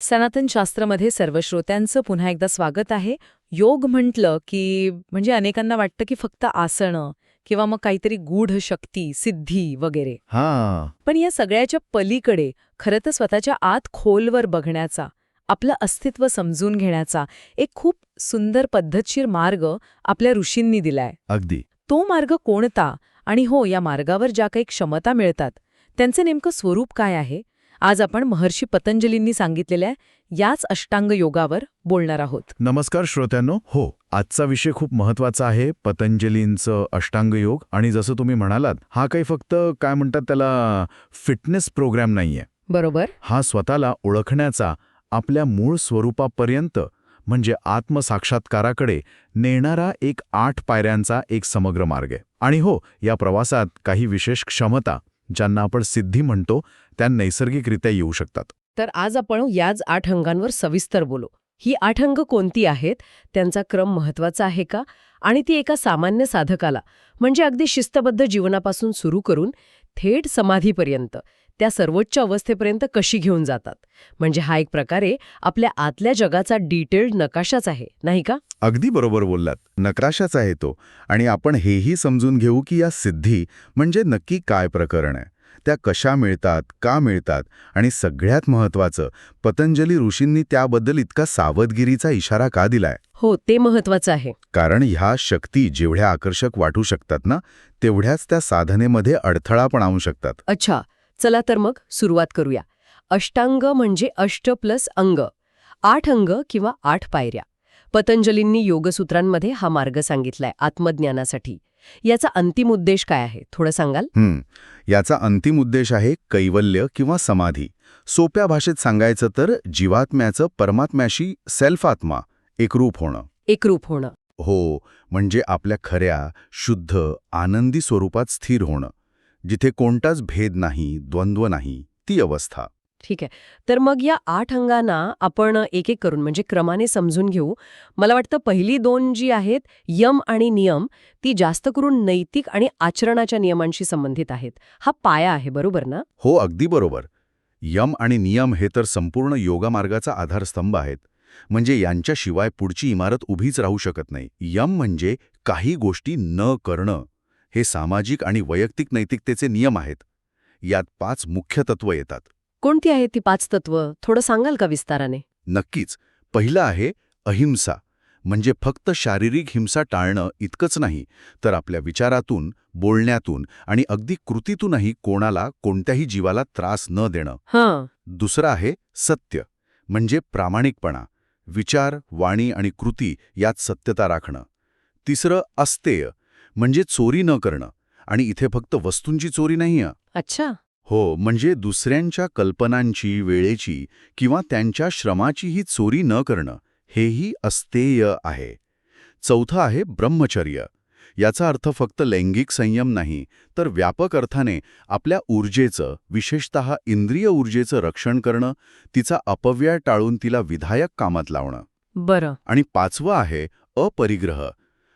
सनातन शास्त्रामध्ये सर्व श्रोत्यांचं पुन्हा एकदा स्वागत आहे. योग म्हटलं की म्हणजे अनेकांना वाटतं की फक्त आसनं किंवा मग काहीतरी गूढ शक्ती सिद्धी वगैरे. हा. पण या सगळ्याच्या पलीकडे खरं तर स्वतःच्या आत खोलवर बघण्याचा आपलं अस्तित्व समजून घेण्याचा एक खूप सुंदर पद्धतशीर मार्ग आपल्या ऋषींनी दिलाय. अगदी. तो मार्ग कोणता आणि हो या मार्गावर ज्या काही क्षमता मिळतात त्यांचे नेमकं स्वरूप काय आहे? आज आपण महर्षी पतंजलींनी सांगितलेल्या याच अष्टांग योगावर बोलणार आहोत. नमस्कार श्रोत्यांनो. हो आजचा विषय खूप महत्त्वाचा आहे पतंजलींचं अष्टांग योग. आणि जसं तुम्ही म्हणालात हा काही फक्त काय म्हणतात त्याला फिटनेस प्रोग्राम नाहीये. बरोबर. हा स्वतःला ओळखण्याचा आपल्या मूळ स्वरूपापर्यंत म्हणजे आत्मसाक्षात्काराकडे नेणारा एक आठ पायऱ्यांचा एक समग्र मार्ग आहे. आणि हो या प्रवासात काही विशेष क्षमता ज्यांना आपण सिद्धी म्हणतो त्या नैसर्गिकरित्या येऊ शकतात. तर आज आपण याच आठ अंगांवर सविस्तर बोलू. ही आठ अंग कोणती आहेत? त्यांचा क्रम महत्त्वाचा आहे का? आणि ती एका सामान्य साधकाला म्हणजे अगदी शिस्तबद्ध जीवनापासून सुरू करून थेट समाधीपर्यंत त्या सर्वोच्च अवस्थेपर्यंत कशी घेऊन जातात? म्हणजे हा एक प्रकारे आपल्या आतल्या जगाचा डिटेल्ड नकाशाच आहे नाही का? अगदी बरोबर बोललात. नकाशाच आहे तो. आणि आपण हेही समजून घेऊ की या सिद्धी म्हणजे नक्की काय प्रकरण आहे? त्या कशा मिळतात का मिळतात? आणि सगळ्यात महत्वाचं पतंजली ऋषींनी त्याबद्दल इतका सावधगिरीचा इशारा का दिलाय? हो ते महत्वाचं आहे. कारण ह्या शक्ती जेवढ्या आकर्षक वाटू शकतात ना तेवढ्याच त्या साधनेमध्ये अडथळा पण आणू शकतात. अच्छा. चला तर मग सुरुवात करूया. अष्टांग म्हणजे अष्ट प्लस अंग. आठ अंग किंवा आठ पायऱ्या. पतंजलींनी योगसूत्रांमध्ये हा मार्ग सांगितलाय आत्मज्ञानासाठी. याचा अंतिम उद्देश काय आहे? थोडं सांगाल? याचा अंतिम उद्देश आहे कैवल्य किंवा समाधी. सोप्या भाषेत सांगायचं तर जीवात्म्याचं परमात्म्याशी सेल्फ आत्मा एकरूप होणं. एकरूप होणं. हो म्हणजे आपल्या खऱ्या शुद्ध आनंदी स्वरूपात स्थिर होणं. जिथे कोणताच भेद नाही द्वंद्व नाही ती अवस्था. ठीक आहे. तर मग या आठ अंगांना आपण एक एक करून म्हणजे क्रमाने समजून घेऊ. मला वाटतं पहिली दोन जी आहेत यम आणि नियम ती जास्त करून नैतिक आणि आचरणाच्या नियमांशी संबंधित आहेत. हा पाया आहे बरोबर ना? हो अगदी बरोबर. यम आणि नियम हे तर संपूर्ण योगामार्गाचा आधारस्तंभ आहेत. म्हणजे यांच्याशिवाय पुढची इमारत उभीच राहू शकत नाही. यम म्हणजे काही गोष्टी न करणं. हे सामाजिक आणि वैयक्तिक नैतिकतेचे नियम आहेत. यात पाच मुख्य तत्व येतात. कोणती आहेत ती पाच तत्व? थोडं सांगाल का विस्ताराने? नक्कीच. पहिलं आहे अहिंसा. म्हणजे फक्त शारीरिक हिंसा टाळणं इतकंच नाही तर आपल्या विचारातून बोलण्यातून आणि अगदी कृतीतूनही कोणाला कोणत्याही जीवाला त्रास न देणं. हां. दुसरं आहे सत्य. म्हणजे प्रामाणिकपणा. विचार वाणी आणि कृती यात सत्यता राखणं. तिसरं अस्तेय. म्हणजे चोरी न करणं. आणि इथे फक्त वस्तूंची चोरी नाही अच्छा. हो म्हणजे दुसऱ्यांच्या कल्पनांची वेळेची किंवा त्यांच्या श्रमाचीही चोरी न करणं हेही अस्तेय आहे. चौथं आहे ब्रह्मचर्य. याचा अर्थ फक्त लैंगिक संयम नाही तर व्यापक अर्थाने आपल्या ऊर्जेचं विशेषत इंद्रिय ऊर्जेचं रक्षण करणं तिचा अपव्यय टाळून तिला विधायक कामात लावणं. बरं. आणि पाचवं आहे अपरिग्रह.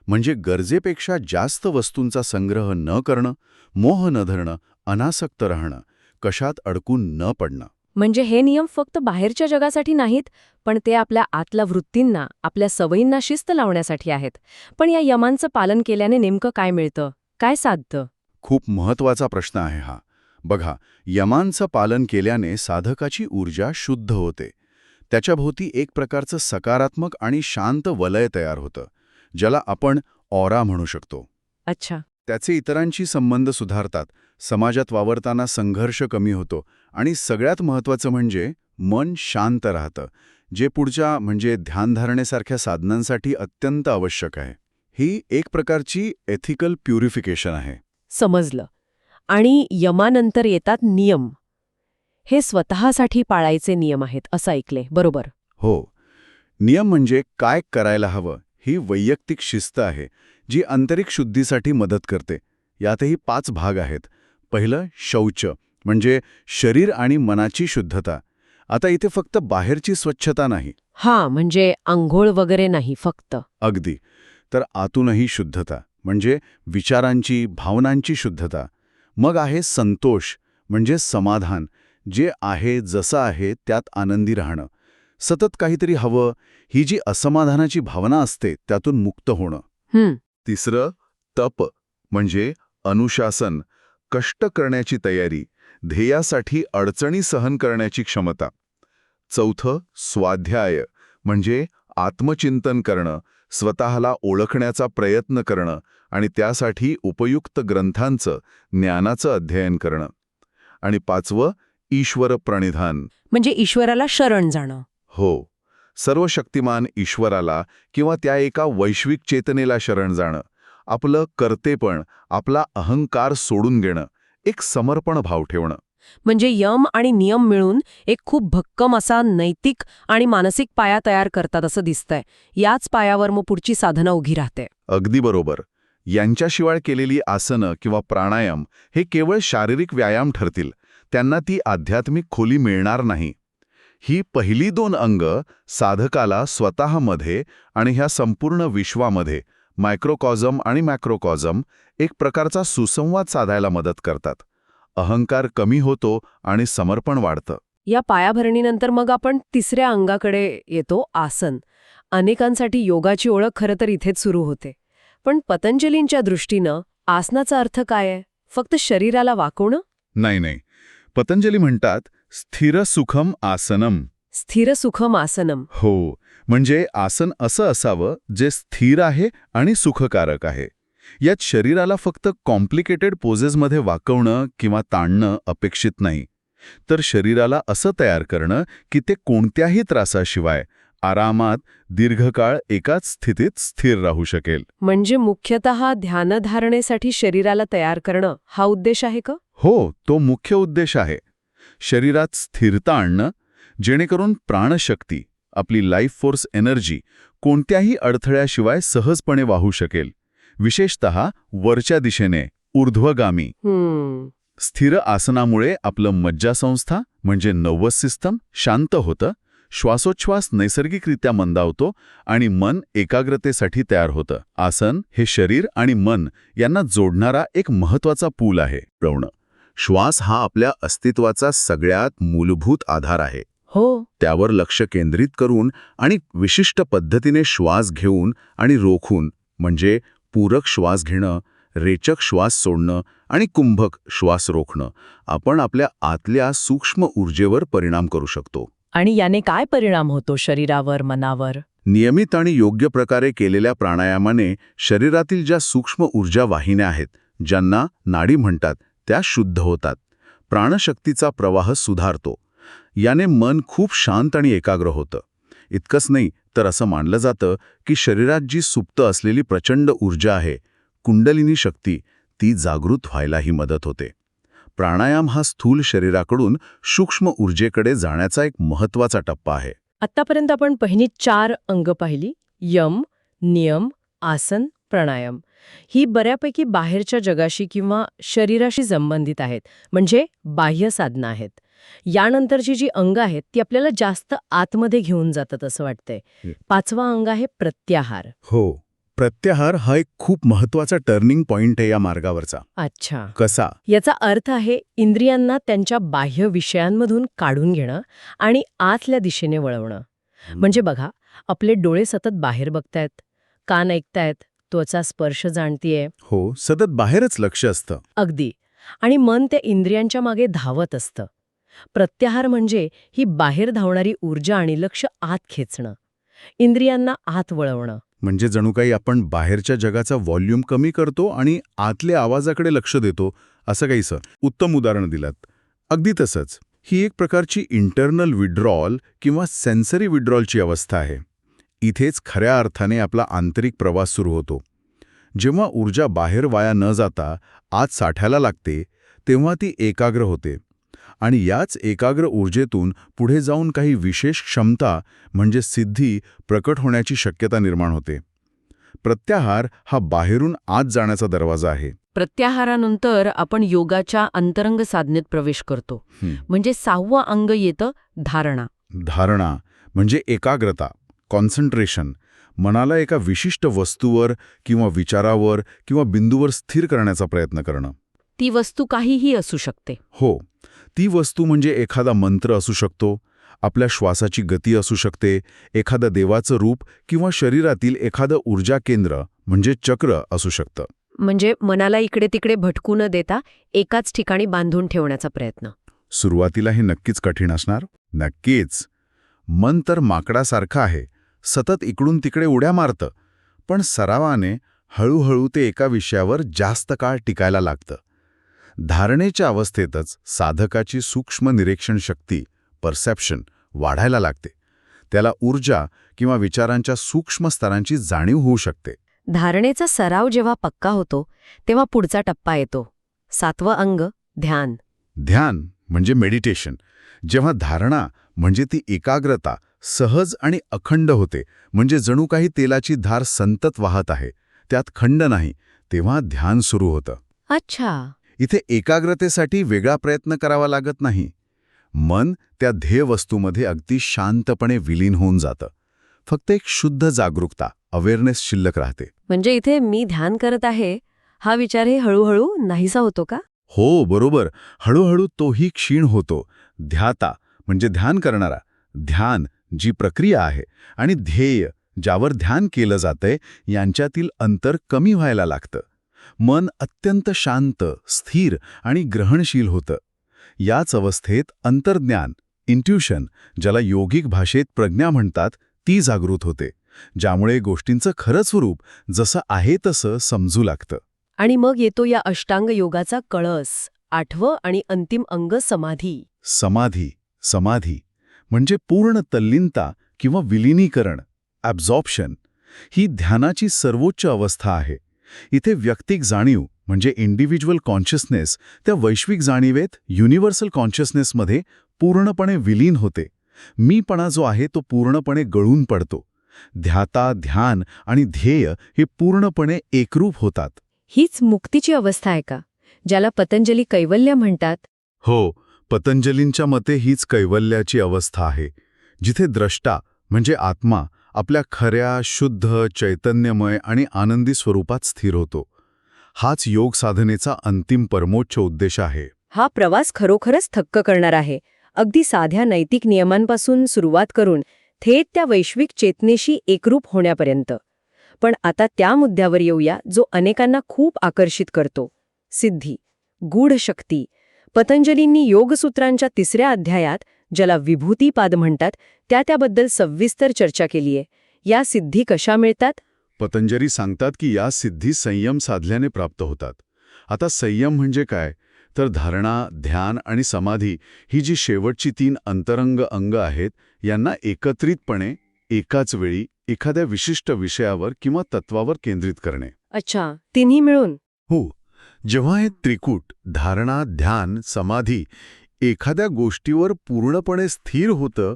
म्हणजे गरजेपेक्षा जास्त वस्तूंचा संग्रह न करणं मोह न धरणं अनासक्त राहणं कशात अडकून न पडणं. म्हणजे हे नियम फक्त बाहेरच्या जगासाठी नाहीत पण ते आपल्या आतल्या वृत्तींना आपल्या सवयींना शिस्त लावण्यासाठी आहेत. पण या यमांचं पालन केल्याने नेमकं काय मिळतं? काय साधतं खूप महत्त्वाचा प्रश्न आहे हा. बघा यमांचं पालन केल्याने साधकाची ऊर्जा शुद्ध होते. त्याच्याभोवती एक प्रकारचं सकारात्मक आणि शांत वलय तयार होतं. ज्याला आपण ऑरा म्हणू शकतो. अच्छा. त्याचे इतरांशी संबंध सुधारतात समाजात वावरताना संघर्ष कमी होतो आणि सगळ्यात महत्त्वाचं म्हणजे मन शांत राहतं जे पुढच्या म्हणजे ध्यानधारणेसारख्या साधनांसाठी अत्यंत आवश्यक आहे. ही एक प्रकारची एथिकल प्युरिफिकेशन आहे. समजलं. आणि यमानंतर येतात नियम. हे स्वतःसाठी पाळायचे नियम आहेत असं ऐकले बरोबर. हो. नियम म्हणजे काय करायला हवं ही वैयक्तिक शिस्त आहे जी आंतरिक शुद्धीसाठी मदत करते. यातही पाच भाग आहेत. पहिलं शौच म्हणजे शरीर आणि मनाची शुद्धता. आता इथे फक्त बाहेरची स्वच्छता नाही. हा म्हणजे आंघोळ वगैरे नाही फक्त. अगदी. तर आतूनही शुद्धता म्हणजे विचारांची भावनांची शुद्धता. मग आहे संतोष म्हणजे समाधान. जे आहे जसं आहे त्यात आनंदी राहणं. सतत काहीतरी हवं ही जी असमाधानाची भावना असते त्यातून मुक्त होणं. तिसरं तप म्हणजे अनुशासन कष्ट करण्याची तयारी ध्येयासाठी अडचणी सहन करण्याची क्षमता. चौथं स्वाध्याय म्हणजे आत्मचिंतन करणं स्वतःला ओळखण्याचा प्रयत्न करणं आणि त्यासाठी उपयुक्त ग्रंथांचं ज्ञानाचं अध्ययन करणं. आणि पाचवं ईश्वर प्रणिधान म्हणजे ईश्वराला शरण जाणं. हो सर्वशक्तिमान ईश्वराला किंवा त्या एका वैश्विक चेतनेला शरण जाणं आपलं कर्तेपण आपला अहंकार सोडून घेणं एक समर्पण भाव ठेवणं. म्हणजे यम आणि नियम मिळून एक खूप भक्कम असा नैतिक आणि मानसिक पाया तयार करतात असं दिसतंय. याच पायावर मग पुढची साधना उभी राहते. अगदी बरोबर. यांच्याशिवाय केलेली आसनं किंवा प्राणायाम हे केवळ शारीरिक व्यायाम ठरतील. त्यांना ती आध्यात्मिक खोली मिळणार नाही. ही पहिली दोन अंग साधकाला स्वतःमध्ये आणि ह्या संपूर्ण विश्वामध्ये मायक्रोकॉझम आणि मॅक्रोकॉझम एक प्रकारचा सुसंवाद साधायला मदत करतात. अहंकार कमी होतो आणि समर्पण वाढतं. या पायाभरणीनंतर मग आपण तिसऱ्या अंगाकडे येतो आसन. अनेकांसाठी योगाची ओळख खरं तर इथेच सुरू होते. पण पतंजलींच्या दृष्टीनं आसनाचा अर्थ काय आहे? फक्त शरीराला वाकवणं? नाही नाही. पतंजली म्हणतात स्थिर सुखम आसनम. स्थिर सुखम आसनम. हो म्हणजे आसन असं असावं जे स्थिर आहे आणि सुखकारक आहे. यात शरीराला फक्त कॉम्प्लिकेटेड पोजेसमध्ये वाकवणं किंवा ताणणं अपेक्षित नाही. तर शरीराला असं तयार करणं की ते कोणत्याही त्रासाशिवाय आरामात दीर्घकाळ एकाच स्थितीत स्थिर राहू शकेल. म्हणजे मुख्यतः ध्यानधारणेसाठी शरीराला तयार करणं हा उद्देश आहे का? हो तो मुख्य उद्देश आहे. शरीरात स्थिरता आणणं जेणेकरून प्राणशक्ती आपली लाईफ फोर्स एनर्जी कोणत्याही अडथळ्याशिवाय सहजपणे वाहू शकेल. विशेषत वरच्या दिशेने ऊर्ध्वगामी. स्थिर आसनामुळे आपलं मज्जासंस्था म्हणजे नर्वस सिस्टम शांत होतं श्वासोच्छ्वास नैसर्गिकरित्या मंदावतो आणि मन एकाग्रतेसाठी तयार होतं. आसन हे शरीर आणि मन यांना जोडणारा एक महत्त्वाचा पूल आहे. प्रवण श्वास हा आपल्या अस्तित्वाचा सगळ्यात मूलभूत आधार आहे. हो. त्यावर लक्ष केंद्रित करून आणि विशिष्ट पद्धतीने श्वास घेऊन आणि रोखून म्हणजे पूरक श्वास घेणं रेचक श्वास सोडणं आणि कुंभक श्वास रोखणं आपण आपल्या आतल्या सूक्ष्म ऊर्जेवर परिणाम करू शकतो. आणि याने काय परिणाम होतो शरीरावर मनावर? नियमित आणि योग्य प्रकारे केलेल्या प्राणायामाने शरीरातील ज्या सूक्ष्म ऊर्जा वाहिन्या आहेत ज्यांना नाडी म्हणतात त्या शुद्ध होतात. प्राणशक्तीचा प्रवाह सुधारतो. याने मन खूप शांत आणि एकाग्र होतं. इतकंच नाही तर असं मानलं जातं की शरीरात जी सुप्त असलेली प्रचंड ऊर्जा आहे कुंडलिनी शक्ती ती जागृत व्हायलाही मदत होते. प्राणायाम हा स्थूल शरीराकडून सूक्ष्म ऊर्जेकडे जाण्याचा एक महत्त्वाचा टप्पा आहे. आतापर्यंत आपण पहिली चार अंग पाहिली. यम नियम आसन प्राणायाम. ही बऱ्यापैकी बाहेरच्या जगाशी किंवा शरीराशी संबंधित आहेत म्हणजे बाह्य साधनं आहेत. यानंतरची जी अंग आहेत ती आपल्याला जास्त आतमध्ये घेऊन जातात असं वाटतंय. पाचवा अंग आहे प्रत्याहार. हो. प्रत्याहार हा एक खूप महत्त्वाचा टर्निंग पॉइंट आहे या मार्गावरचा. अच्छा. कसा? याचा अर्थ आहे इंद्रियांना त्यांच्या बाह्य विषयांमधून काढून घेणं आणि आतल्या दिशेने वळवणं. म्हणजे बघा आपले डोळे सतत बाहेर बघतायत कान ऐकतायत त्वचा स्पर्श जाणतीये. हो सतत बाहेरच लक्ष असतं. अगदी. आणि मन त्या इंद्रियांच्या मागे धावत असतं. प्रत्याहार म्हणजे ही बाहेर धावणारी ऊर्जा आणि लक्ष आत खेचणं. इंद्रियांना आत वळवणं. म्हणजे जणू काही आपण बाहेरच्या जगाचा व्हॉल्यूम कमी करतो आणि आतल्या आवाजाकडे लक्ष देतो असं काहीसं उत्तम उदाहरण दिलात. अगदी तसंच. ही एक प्रकारची इंटरनल विड्रॉल किंवा सेन्सरी विड्रॉलची अवस्था आहे. इथेच खऱ्या अर्थाने आपला आंतरिक प्रवास सुरू होतो. जेव्हा ऊर्जा बाहेर वाया न जाता आत साठ्याला लागते तेव्हा ती एकाग्र होते. आणि याच एकाग्र ऊर्जेतून पुढे जाऊन काही विशेष क्षमता म्हणजे सिद्धी प्रकट होण्याची शक्यता निर्माण होते. प्रत्याहार हा बाहेरून आत जाण्याचा दरवाजा आहे. प्रत्याहारानंतर आपण योगाच्या अंतरंग साधनेत प्रवेश करतो. म्हणजे सहावं अंग येतं धारणा. धारणा म्हणजे एकाग्रता. कॉन्सन्ट्रेशन मनाला एका विशिष्ट वस्तूवर किंवा विचारावर किंवा बिंदूवर स्थिर करण्याचा प्रयत्न करणं. ती वस्तू काहीही असू शकते. हो ती वस्तू म्हणजे एखादा मंत्र असू शकतो आपल्या श्वासाची गती असू शकते एखादं देवाचं रूप किंवा शरीरातील एखादं ऊर्जा केंद्र म्हणजे चक्र असू शकतं. म्हणजे मनाला इकडे तिकडे भटकू न देता एकाच ठिकाणी बांधून ठेवण्याचा प्रयत्न. सुरुवातीला हे नक्कीच कठीण असणार. नक्कीच. मन तर माकडासारखं आहे सतत इकडून तिकडे उड्या मारतं. पण सरावाने हळूहळू ते एका विषयावर जास्त काळ टिकायला लागतं. धारणेच्या अवस्थेतच साधकाची सूक्ष्म निरीक्षण शक्ती परसेप्शन वाढायला लागते. त्याला ऊर्जा किंवा विचारांच्या सूक्ष्म स्तरांची जाणीव होऊ शकते. धारणेचा सराव जेव्हा पक्का होतो तेव्हा पुढचा टप्पा येतो. सातवं अंग ध्यान. ध्यान म्हणजे मेडिटेशन जेव्हा धारणा म्हणजे ती एकाग्रता सहज आणि अखंड होते. म्हणजे जणू काही तेलाची धार संतत वाहत आहे. त्यात खंड नाही. तेव्हा ध्यान सुरू होतं. अच्छा. इथे एकाग्रतेसाठी वेगळा प्रयत्न करावा लागत नाही. मन त्या ध्येय वस्तूमध्ये अगदी शांतपणे विलीन होऊन जातं. फक्त एक शुद्ध जागरूकता अवेअरनेस शिल्लक राहते. म्हणजे इथे मी ध्यान करत आहे हा विचारही हळूहळू नाहीसा होतो का? हो बरोबर. हळूहळू तोही क्षीण होतो. ध्याता म्हणजे ध्यान करणारा. ध्यान जी प्रक्रिया आहे आणि ध्येय ज्यावर ध्यान केलं जातंय यांच्यातील अंतर कमी व्हायला लागतं. मन अत्यंत शांत स्थिर आणि ग्रहणशील होतं. याच अवस्थेत अंतर्ज्ञान इंट्युशन ज्याला योगिक भाषेत प्रज्ञा म्हणतात ती जागृत होते ज्यामुळे गोष्टींचं खरं स्वरूप जसं आहे तसं समजू लागतं. आणि मग येतो या अष्टांग योगाचा कळस आठवं आणि अंतिम अंग समाधी. समाधी समाधी. म्हणजे पूर्ण तल्लीनता किंवा विलिनीकरण ॲब्झॉर्प्शन ही ध्यानाची सर्वोच्च अवस्था आहे. इथे व्यक्तिक जाणीव म्हणजे इंडिव्हिज्युअल कॉन्शियसनेस त्या वैश्विक जाणीवेत युनिव्हर्सल कॉन्शियसनेसमध्ये पूर्णपणे विलीन होते. मीपणा जो आहे तो पूर्णपणे गळून पडतो. ध्याता ध्यान आणि ध्येय हे पूर्णपणे एकरूप होतात. हीच मुक्तीची अवस्था आहे का ज्याला पतंजली कैवल्य म्हणतात? हो पतंजलींच्या मते हीच कैवल्याची अवस्था आहे जिथे द्रष्टा म्हणजे आत्मा आपल्या खऱ्या शुद्ध चैतन्यमय आणि आनंदी स्वरूपात स्थिर होतो. हाच योग साधनेचा अंतिम परमोच्च उद्देश आहे. हा प्रवास खरोखरच थक्क करणार आहे. अगदी साध्या नैतिक नियमांपासून सुरुवात करून थेट त्या वैश्विक चेतनेशी एकरूप होण्यापर्यंत. पण आता त्या मुद्द्यावर येऊया जो अनेकांना खूप आकर्षित करतो. सिद्धी. गूढ शक्ती पतंजलींनी योगसूत्रांच्या तिसऱ्या अध्यायात ज्याला विभूतीपाद म्हणतात त्या त्याबद्दल सविस्तर चर्चा केलीये. या सिद्धी कशा मिळतात? पतंजली सांगतात की या सिद्धी संयम साधल्याने प्राप्त होतात. आता संयम म्हणजे काय? तर धारणा ध्यान आणि समाधी ही जी शेवटची तीन अंतरंग अंग आहेत यांना एकत्रितपणे एकाच वेळी एखाद्या विशिष्ट विषयावर किंवा तत्वावर केंद्रित करणे. अच्छा तिन्ही मिळून. हो जेव्हा हे त्रिकूट धारणा ध्यान समाधी एखाद्या गोष्टीवर पूर्णपणे स्थिर होतं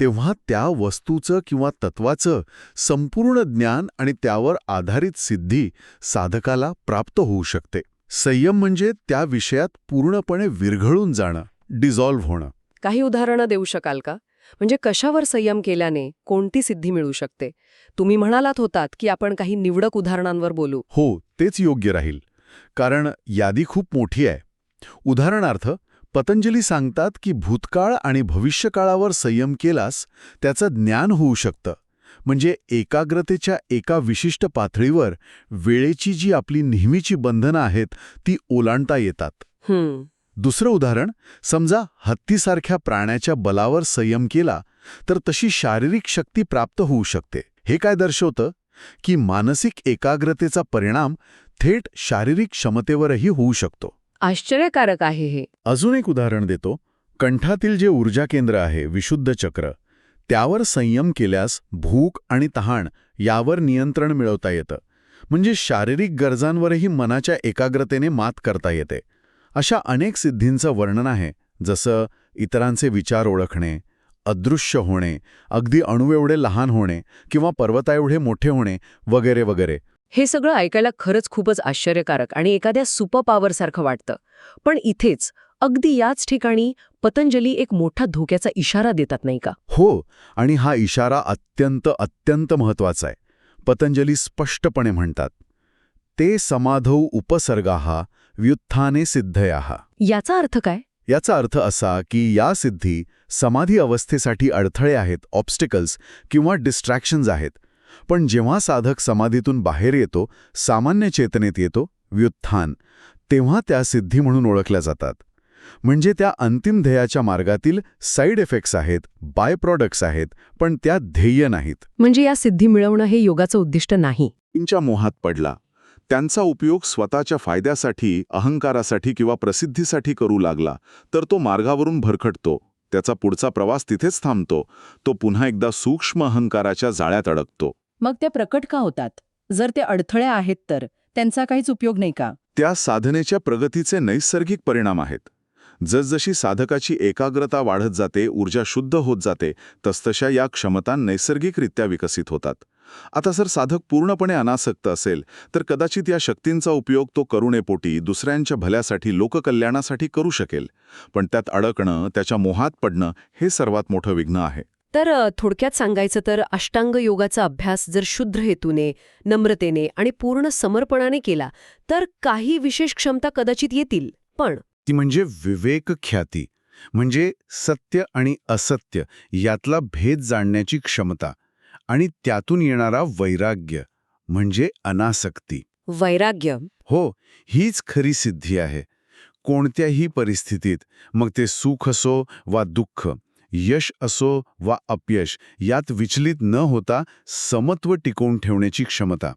तेव्हा त्या वस्तूचं किंवा तत्वाचं संपूर्ण ज्ञान आणि त्यावर आधारित सिद्धी साधकाला प्राप्त होऊ शकते. संयम म्हणजे त्या विषयात पूर्णपणे विरघळून जाणं डिझॉल्व्ह होणं. काही उदाहरणं देऊ शकाल का? म्हणजे कशावर संयम केल्याने कोणती सिद्धी मिळू शकते? तुम्ही म्हणालात होतात की आपण काही निवडक उदाहरणांवर बोलू. हो तेच योग्य राहील. कारण यादी खूप मोठी आहे. उदाहरणार्थ पतंजली सांगतात की भूतकाळ आणि भविष्यकाळावर संयम केलास त्याचं ज्ञान होऊ शकतं. म्हणजे एकाग्रतेच्या एका विशिष्ट पातळीवर वेळेची जी आपली नेहमीची बंधनं आहेत ती ओलांडता येतात. दुसरं उदाहरण समजा हत्तीसारख्या प्राण्याच्या बलावर संयम केला तर तशी शारीरिक शक्ती प्राप्त होऊ शकते. हे काय दर्शवतं? की मानसिक एकाग्रतेचा परिणाम थेट शारीरिक क्षमतेवरही होऊ शकतो. आश्चर्यकारक आहे हे. अजून एक उदाहरण देतो. कंठातील जे ऊर्जा केंद्र आहे विशुद्ध चक्र त्यावर संयम केल्यास भूक आणि तहान यावर नियंत्रण मिळवता येतं. म्हणजे शारीरिक गरजांवरही मनाच्या एकाग्रतेने मात करता येते. अशा अनेक सिद्धींचं वर्णन आहे जसं इतरांचे विचार ओळखणे अदृश्य होणे अगदी अणुएवढे लहान होणे किंवा पर्वताएवढे मोठे होणे वगैरे वगैरे. हे सगळं ऐकायला खरंच खूपच आश्चर्यकारक आणि एखाद्या सुपर पॉवरसारखं वाटतं. पण इथेच अगदी याच ठिकाणी पतंजली एक मोठा धोक्याचा इशारा देतात नाही का? हो आणि हा इशारा अत्यंत अत्यंत महत्त्वाचा आहे. पतंजली स्पष्टपणे म्हणतात ते समाधौ उपसर्गाहा व्युत्थाने सिद्धयाहा याचा अर्थ काय? याचा अर्थ असा की या सिद्धी समाधी अवस्थेसाठी अडथळे आहेत ऑब्स्टिकल्स किंवा डिस्ट्रॅक्शन्स आहेत. पण जेव्हा साधक समाधीतून बाहेर येतो सामान्य चेतनेत येतो व्युत्थान तेव्हा त्या सिद्धी म्हणून ओळखल्या जातात. म्हणजे त्या अंतिम ध्येयाच्या मार्गातील साईड इफेक्ट्स आहेत बाय प्रॉडक्ट्स आहेत पण त्या ध्येय नाहीत. म्हणजे या सिद्धी मिळवणं हे योगाचं उद्दिष्ट नाही. च्या मोहात पडला. त्यांचा उपयोग स्वतःच्या फायद्यासाठी अहंकारासाठी किंवा प्रसिद्धीसाठी करू लागला तर तो मार्गावरून भरखटतो त्याचा पुढचा प्रवास तिथेच थांबतो. तो पुन्हा एकदा सूक्ष्म अहंकाराच्या जाळ्यात अडकतो. मग ते प्रकट का होतात? जर ते अडथळे आहेत तर त्यांचा काहीच उपयोग नाही का? त्या साधनेच्या प्रगतीचे नैसर्गिक परिणाम आहेत. जसजशी साधकाची एकाग्रता वाढत जाते ऊर्जा शुद्ध होत जाते तसतशा या क्षमता नैसर्गिकरित्या विकसित होतात. आता जर साधक पूर्णपणे अनासक्त असेल तर कदाचित या शक्तींचा उपयोग तो करुणेपोटी दुसऱ्यांच्या भल्यासाठी लोककल्याणासाठी करू शकेल. पण त्यात अडकणं त्याच्या मोहात पडणं हे सर्वात मोठं विघ्न आहे. तर थोडक्यात सांगायचं तर अष्टांग योगाचा अभ्यास जर शुद्ध हेतूने नम्रतेने आणि पूर्ण समर्पणाने केला तर काही विशेष क्षमता कदाचित येतील. पण ती म्हणजे विवेक ख्याती. म्हणजे सत्य आणि असत्य यातला भेद जाणण्याची क्षमता. आणि त्यातून येणारा वैराग्य म्हणजे अनासक्ती. वैराग्य. हो हीच खरी सिद्धी आहे. कोणत्याही परिस्थितीत मग ते सुख असो वा दुःख यश असो वा अपयश यात विचलित न होता समत्व टिकवून ठेवण्याची क्षमता.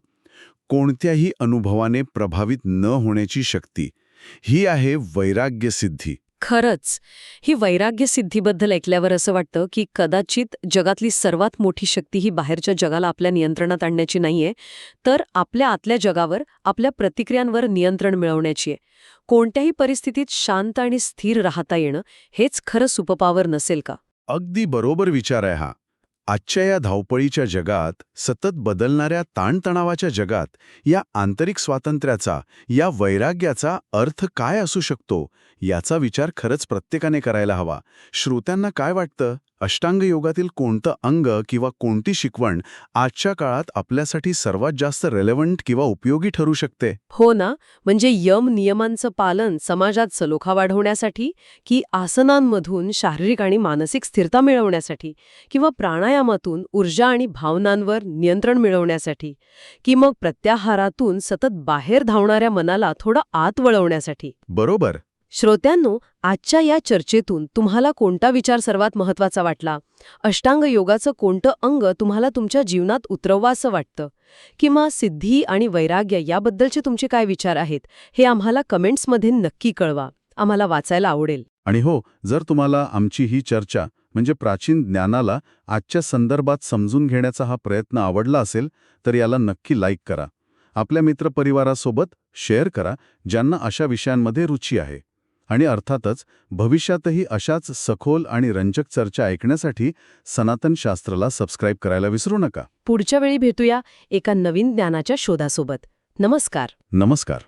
कोणत्याही अनुभवाने प्रभावित न होण्याची शक्ती ही आहे वैराग्य सिद्धी. खरंच. ही वैराग्य सिद्धीबद्दल ऐकल्यावर असं वाटतं की कदाचित जगातली सर्वात मोठी शक्ती ही बाहेरच्या जगाला आपल्या नियंत्रणात आणण्याची नाहीये तर आपल्या आतल्या जगावर आपल्या प्रतिक्रियांवर नियंत्रण मिळवण्याची आहे. कोणत्याही परिस्थितीत शांत आणि स्थिर राहता येणं हेच खरं सुपपावर नसेल का? अगदी बरोबर विचार आहे हा. आजच्या या धावपळीच्या जगात सतत बदलणाऱ्या ताणतणावाच्या जगात या आंतरिक स्वातंत्र्याचा या वैराग्याचा अर्थ काय असू शकतो याचा विचार खरंच प्रत्येकाने करायला हवा. श्रोत्यांना काय वाटतं? अष्टांग योगातील कोणतं अंग किंवा कोणती शिकवण आजच्या काळात आपल्यासाठी सर्वात जास्त रेलेव्हंट किंवा उपयोगी ठरू शकते? हो ना. म्हणजे यम नियमांचं पालन समाजात सलोखा वाढवण्यासाठी की आसनांमधून शारीरिक आणि मानसिक स्थिरता मिळवण्यासाठी किंवा प्राणायामातून ऊर्जा आणि भावनांवर नियंत्रण मिळवण्यासाठी की मग प्रत्याहारातून सतत बाहेर धावणाऱ्या मनाला थोडं आत वळवण्यासाठी? बरोबर. श्रोत्यांनो आजच्या या चर्चेतून तुम्हाला कोणता विचार सर्वात महत्त्वाचा वाटला? अष्टांग योगाचं कोणतं अंग तुम्हाला तुमच्या जीवनात उतरवासं वाटतं? किंवा सिद्धी आणि वैराग्य याबद्दलचे तुमचे काय विचार आहेत हे आम्हाला कमेंट्समध्ये नक्की कळवा. आम्हाला वाचायला आवडेल. आणि हो जर तुम्हाला आमची ही चर्चा म्हणजे प्राचीन ज्ञानाला आजच्या संदर्भात समजून घेण्याचा हा प्रयत्न आवडला असेल तर याला नक्की लाईक करा. आपल्या मित्रपरिवारासोबत शेअर करा ज्यांना अशा विषयांमध्ये रुची आहे. आणि अर्थातच भविष्यातही अशाच सखोल आणि रंजक चर्चा ऐकण्यासाठी सनातन शास्त्राला सबस्क्राईब करायला विसरू नका. पुढच्या वेळी भेटूया एका नवीन ज्ञानाच्या शोधासोबत. नमस्कार. नमस्कार.